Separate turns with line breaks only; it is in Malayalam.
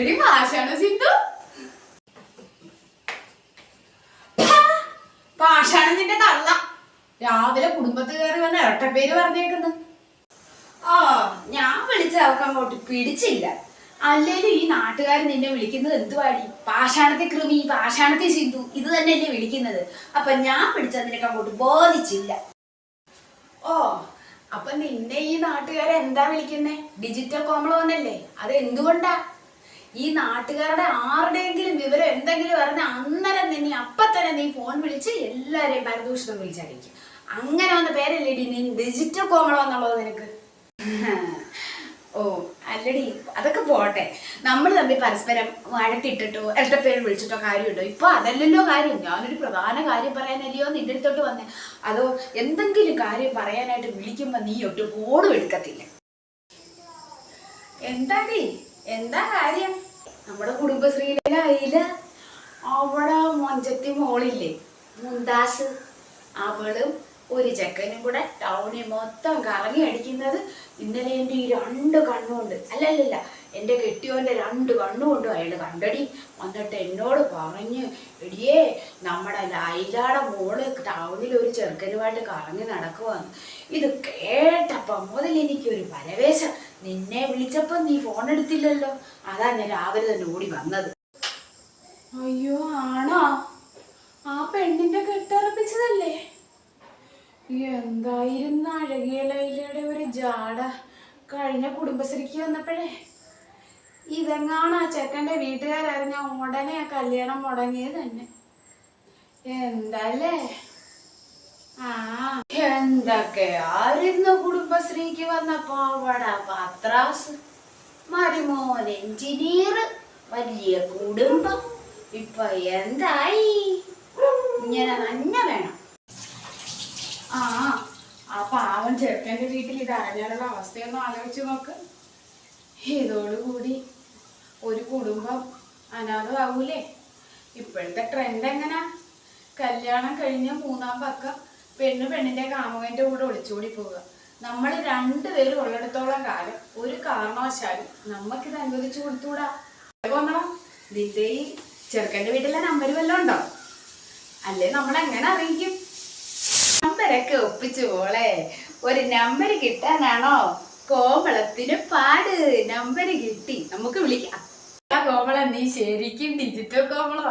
എടി പാഷാണ് സിന്ധു? പാഷാണ് നിന്റെ രാവിലെ കുടുംബത്ത് കയറി വന്ന പേര് പറഞ്ഞേക്കുന്നു. ആ ഞാൻ വിളിച്ച അവർക്ക് അങ്ങോട്ട് പിടിച്ചില്ല. അല്ലേലും ഈ നാട്ടുകാർ നിന്നെ വിളിക്കുന്നത് എന്തുവാടി? പാഷാണത്തെ കൃമി പാഷാണത്തെ സിന്ധു ഇത് തന്നെ എന്നെ വിളിക്കുന്നത്. അപ്പൊ ഞാൻ പിടിച്ച നിനക്ക് അങ്ങോട്ട് ബോധിച്ചില്ല. ഓ അപ്പൊ നിന്നെ ഈ നാട്ടുകാരെ എന്താ വിളിക്കുന്നേ? ഡിജിറ്റൽ കോമളം വന്നല്ലേ? അത് എന്തുകൊണ്ടാ ഈ നാട്ടുകാരുടെ ആരുടെയെങ്കിലും വിവരം എന്തെങ്കിലും പറഞ്ഞ അന്നേരം നിന്നെ അപ്പൊ തന്നെ നീ ഫോൺ വിളിച്ച് എല്ലാരെയും പരദൂഷണം വിളിച്ചറിയിക്കും അങ്ങനെ വന്ന പേരല്ലേ ഡി? നീ ഡിജിറ്റൽ കോമളോ എന്നുള്ളത് നിനക്ക്? ഓ അല്ലടി അതൊക്കെ പോട്ടെ. നമ്മൾ തമ്മിൽ പരസ്പരം വഴക്കിട്ടിട്ടോ പേര് വിളിച്ചിട്ടോ കാര്യമുണ്ടോ? ഇപ്പൊ അതല്ലല്ലോ കാര്യം. ഞാനൊരു പ്രധാന കാര്യം പറയാനല്ലയോ നിന്റെ അടുത്തോട്ട് വന്നേ. അതോ എന്തെങ്കിലും കാര്യം പറയാനായിട്ട് വിളിക്കുമ്പോ നീ ഒട്ടും ഫോണും എടുക്കത്തില്ല. എന്താടി? എന്താ കാര്യം? നമ്മുടെ കുടുംബശ്രീയിലെ അയില അവിടെ മൊഞ്ചത്തി മോളില്ലേ? മുന്താസ് അവളും ഒരു ചെക്കനും കൂടെ ടൗണിൽ മൊത്തം കറങ്ങി അടിക്കുന്നത് ഇന്നലെ എന്റെ ഈ രണ്ട് കണ്ണുണ്ട് അല്ലല്ലല്ല എന്റെ കെട്ടിയോന്റെ രണ്ട് കണ്ണുകൊണ്ടും അയാൾ കണ്ടടി വന്നിട്ട് എന്നോട് പറഞ്ഞ് എടിയേ നമ്മുടെ ലൈലാടെ മോൾ ടൗണിൽ ഒരു ചെറുക്കനുമായിട്ട് കറങ്ങി നടക്കുവാന്ന്. ഇത് കേട്ടപ്പം മുതൽ എനിക്കൊരു പരവേശം. നിന്നെ വിളിച്ചപ്പം നീ ഫോൺ എടുത്തില്ലല്ലോ. അതാ ഞാൻ രാവിലെ തന്നെ ഓടി വന്നത്. അയ്യോ ആണോ? ആ പെണ്ണിന്റെ കെട്ടുറപ്പിച്ചതല്ലേ? എന്തായിരുന്നു അഴകിയ ലൈലയുടെ ഒരു ജാട. കഴിഞ്ഞ കുടുംബശ്രീക്ക് വന്നപ്പോഴേ ഇതെങ്ങാണ് ആ ചെക്കന്റെ വീട്ടുകാരറിഞ്ഞ ഉടനെ ആ കല്യാണം മുടങ്ങിയത് തന്നെ. എന്തല്ലേ? ആ എന്തൊക്കെ? ആയിരുന്നു കുടുംബശ്രീക്ക് വന്ന പാവട പത്രാസ് മരുമോൻ എഞ്ചിനീയർ വലിയ കുടുംബം. ഇപ്പൊ എന്തായി? ഇങ്ങനെ തന്നെ വേണം. ആ ആ പാവം ചെറുക്കന്റെ വീട്ടിൽ ഇത് അറിഞ്ഞാലുള്ള അവസ്ഥയൊന്നും ആലോചിച്ച് നോക്ക്. ഇതോടുകൂടി അനാഥമാവൂലേ? ഇപ്പോഴത്തെ ട്രെൻഡ് എങ്ങനാ? കല്യാണം കഴിഞ്ഞ മൂന്നാം പക്കം പെണ്ണ് പെണ്ണിന്റെ കാമുകന്റെ കൂടെ ഒളിച്ചോടി പോവുക. നമ്മൾ രണ്ടുപേരും ഉള്ളിടത്തോളം കാലം ഒരു കാരണവശാലും നമുക്കിത് അനുവദിച്ചു കൊടുത്തുകൂടാ കൊന്നണം നിന്റെ ഈ ചെറുക്കന്റെ വീട്ടിലെ നമ്പർ വല്ലതും ഉണ്ടോ? അല്ലേ നമ്മൾ എങ്ങനെ അറിയിക്കും? നമ്പരൊക്കെ ഒപ്പിച്ചു പോളെ ഒരു നമ്പർ കിട്ടാനാണോ? കോമളത്തിന് പാട്. നമ്പർ കിട്ടി. നമുക്ക് വിളിക്കാം. കോമളം നീ ശരിക്കും ഡിജിറ്റൽ കോമളം